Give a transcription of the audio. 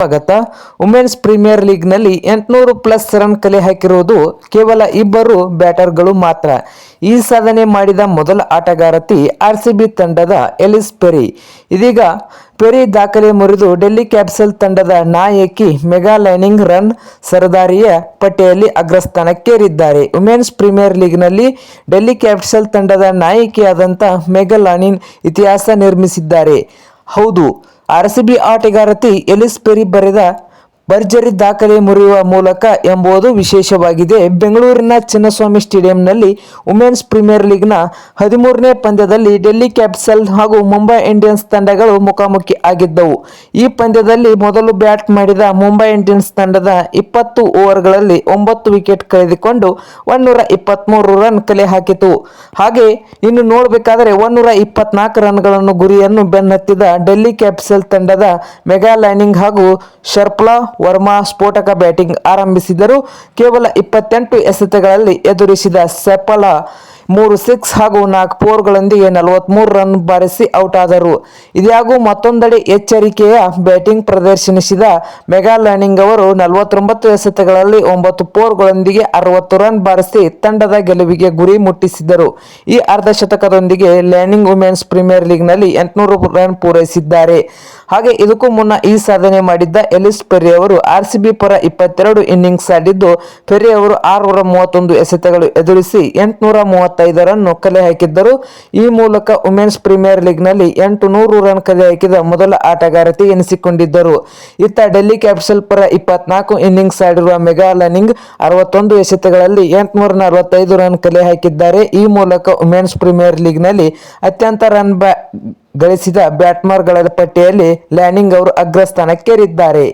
ಸ್ವಾಗತ. Women's premier ಲೀಗ್ನಲ್ಲಿ ಎಂಟುನೂರು plus run ಕಲೆ ಹಾಕಿರುವುದು ಕೇವಲ ಇಬ್ಬರು ಬ್ಯಾಟರ್ಗಳು ಮಾತ್ರ. ಈ ಸಾಧನೆ ಮಾಡಿದ ಮೊದಲ ಆಟಗಾರತಿ ಆರ್ ಸಿ ಬಿ ತಂಡದ ಎಲಿಸ್ ಪೆರಿ. ಇದೀಗ ಪೆರಿ ದಾಖಲೆ ಮುರಿದು ಡೆಲ್ಲಿ ಕ್ಯಾಪಿಟಲ್ ತಂಡದ ನಾಯಕಿ ಮೆಗಾ ಲೈನಿಂಗ್ ರನ್ ಸರದಾರಿಯ ಪಟ್ಟಿಯಲ್ಲಿ ಅಗ್ರಸ್ಥಾನಕ್ಕೇರಿದ್ದಾರೆ. ವುಮೆನ್ಸ್ ಪ್ರೀಮಿಯರ್ ಲೀಗ್ನಲ್ಲಿ ಡೆಲ್ಲಿ ಕ್ಯಾಪಿಟಲ್ ತಂಡದ ನಾಯಕಿಯಾದಂಥ ಮೆಗಾ ಲಾನಿನ್ ಇತಿಹಾಸ ನಿರ್ಮಿಸಿದ್ದಾರೆ. ಹೌದು ಆರ್ಸಿಬಿ ಆಟಗಾರತಿ ಎಲಿಸ್ ಪೆರಿ ಬರೆದ ಭರ್ಜರಿ ದಾಖಲೆ ಮುರಿಯುವ ಮೂಲಕ ಎಂಬುದು ವಿಶೇಷವಾಗಿದೆ. ಬೆಂಗಳೂರಿನ ಚಿನ್ನಸ್ವಾಮಿ ಸ್ಟೇಡಿಯಂನಲ್ಲಿ ವುಮೆನ್ಸ್ ಪ್ರೀಮಿಯರ್ ಲೀಗ್ನ ಹದಿಮೂರನೇ ಪಂದ್ಯದಲ್ಲಿ ಡೆಲ್ಲಿ ಕ್ಯಾಪಿಟಲ್ ಹಾಗೂ ಮುಂಬೈ ಇಂಡಿಯನ್ಸ್ ತಂಡಗಳು ಮುಖಾಮುಖಿ ಆಗಿದ್ದವು. ಈ ಪಂದ್ಯದಲ್ಲಿ ಮೊದಲು ಬ್ಯಾಟ್ ಮಾಡಿದ ಮುಂಬೈ ಇಂಡಿಯನ್ಸ್ ತಂಡದ ಇಪ್ಪತ್ತು ಓವರ್ಗಳಲ್ಲಿ ಒಂಬತ್ತು ವಿಕೆಟ್ ಕಳೆದುಕೊಂಡು ಒನ್ನೂರ ಇಪ್ಪತ್ತ್ಮೂರು ರನ್ ಕಲೆ ಹಾಕಿತು. ಹಾಗೆ ಇನ್ನು ನೋಡಬೇಕಾದರೆ ಒನ್ನೂರ ಇಪ್ಪತ್ನಾಲ್ಕು ರನ್ಗಳನ್ನು ಗುರಿಯನ್ನು ಬೆನ್ನತ್ತಿದ ಡೆಲ್ಲಿ ಕ್ಯಾಪಿಟಲ್ ತಂಡದ ಮೆಗಾ ಲೈನಿಂಗ್ ಹಾಗೂ ಶರ್ಪ್ಲಾ ವರ್ಮಾ ಸ್ಫೋಟಕ ಬ್ಯಾಟಿಂಗ್ ಆರಂಭಿಸಿದರು ಕೇವಲ ಇಪ್ಪತ್ತೆಂಟು ಎಸೆತಗಳಲ್ಲಿ ಎದುರಿಸಿದ ಸೆಪಲ ಮೂರು ಸಿಕ್ಸ್ ಹಾಗೂ ನಾಲ್ಕು ಫೋರ್ಗಳೊಂದಿಗೆ ನಲವತ್ತ್ಮೂರು ರನ್ ಬಾರಿಸಿ ಔಟ್ ಆದರು. ಇದಾಗೂ ಮತ್ತೊಂದೆಡೆ ಎಚ್ಚರಿಕೆಯ ಬ್ಯಾಟಿಂಗ್ ಪ್ರದರ್ಶನಿಸಿದ ಮೆಗಾ ಲ್ಯಾನಿಂಗ್ ಅವರು ನಲವತ್ತೊಂಬತ್ತು ಎಸೆತಗಳಲ್ಲಿ ಒಂಬತ್ತು ಫೋರ್ಗಳೊಂದಿಗೆ ಅರವತ್ತು ರನ್ ಬಾರಿಸಿ ತಂಡದ ಗೆಲುವಿಗೆ ಗುರಿ ಮುಟ್ಟಿಸಿದರು. ಈ ಅರ್ಧಶತಕದೊಂದಿಗೆ ಲ್ಯಾನಿಂಗ್ ವುಮೆನ್ಸ್ ಪ್ರೀಮಿಯರ್ ಲೀಗ್ನಲ್ಲಿ ಎಂಟುನೂರು ರನ್ ಪೂರೈಸಿದ್ದಾರೆ. ಹಾಗೆ ಇದಕ್ಕೂ ಮುನ್ನ ಈ ಸಾಧನೆ ಮಾಡಿದ್ದ ಎಲಿಸ್ ಪೆರಿ ಅವರು ಆರ್ ಸಿ ಬಿ ಪರ ಇಪ್ಪತ್ತೆರಡು ಇನ್ನಿಂಗ್ಸ್ ಆಡಿದ್ದು ಪೆರಿ ಅವರು ಆರುನೂರ ಮೂವತ್ತೊಂದು ಎಸೆತಗಳು ಎದುರಿಸಿ ಎಂಟುನೂರ ಮೂವತ್ತೈದು ರನ್ ಕಲೆ ಹಾಕಿದ್ದರು. ಈ ಮೂಲಕ ವುಮೆನ್ಸ್ ಪ್ರೀಮಿಯರ್ ಲೀಗ್ನಲ್ಲಿ ಎಂಟು ನೂರು ರನ್ ಕಲೆ ಹಾಕಿದ ಮೊದಲ ಆಟಗಾರತಿ ಎನಿಸಿಕೊಂಡಿದ್ದರು. ಇತ್ತ ಡೆಲ್ಲಿ ಕ್ಯಾಪಿಟಲ್ ಪರ ಇಪ್ಪತ್ನಾಲ್ಕು ಇನ್ನಿಂಗ್ಸ್ ಆಡಿರುವ ಮೆಗಾ ಲನಿಂಗ್ ಅರವತ್ತೊಂದು ಎಸೆತಗಳಲ್ಲಿ ಎಂಟುನೂರ ನಲವತ್ತೈದು ರನ್ ಕಲೆ ಹಾಕಿದ್ದಾರೆ. ಈ ಮೂಲಕ ವುಮೆನ್ಸ್ ಪ್ರೀಮಿಯರ್ ಲೀಗ್ನಲ್ಲಿ ಅತ್ಯಂತ ರನ್ ಬ್ಯಾ ಗಳಿಸಿದ ಬ್ಯಾಟ್ಮರ್ಗಳ ಪಟ್ಟಿಯಲ್ಲಿ ಲ್ಯಾನಿಂಗ್ ಅವರು ಅಗ್ರಸ್ಥಾನಕ್ಕೇರಿದ್ದಾರೆ.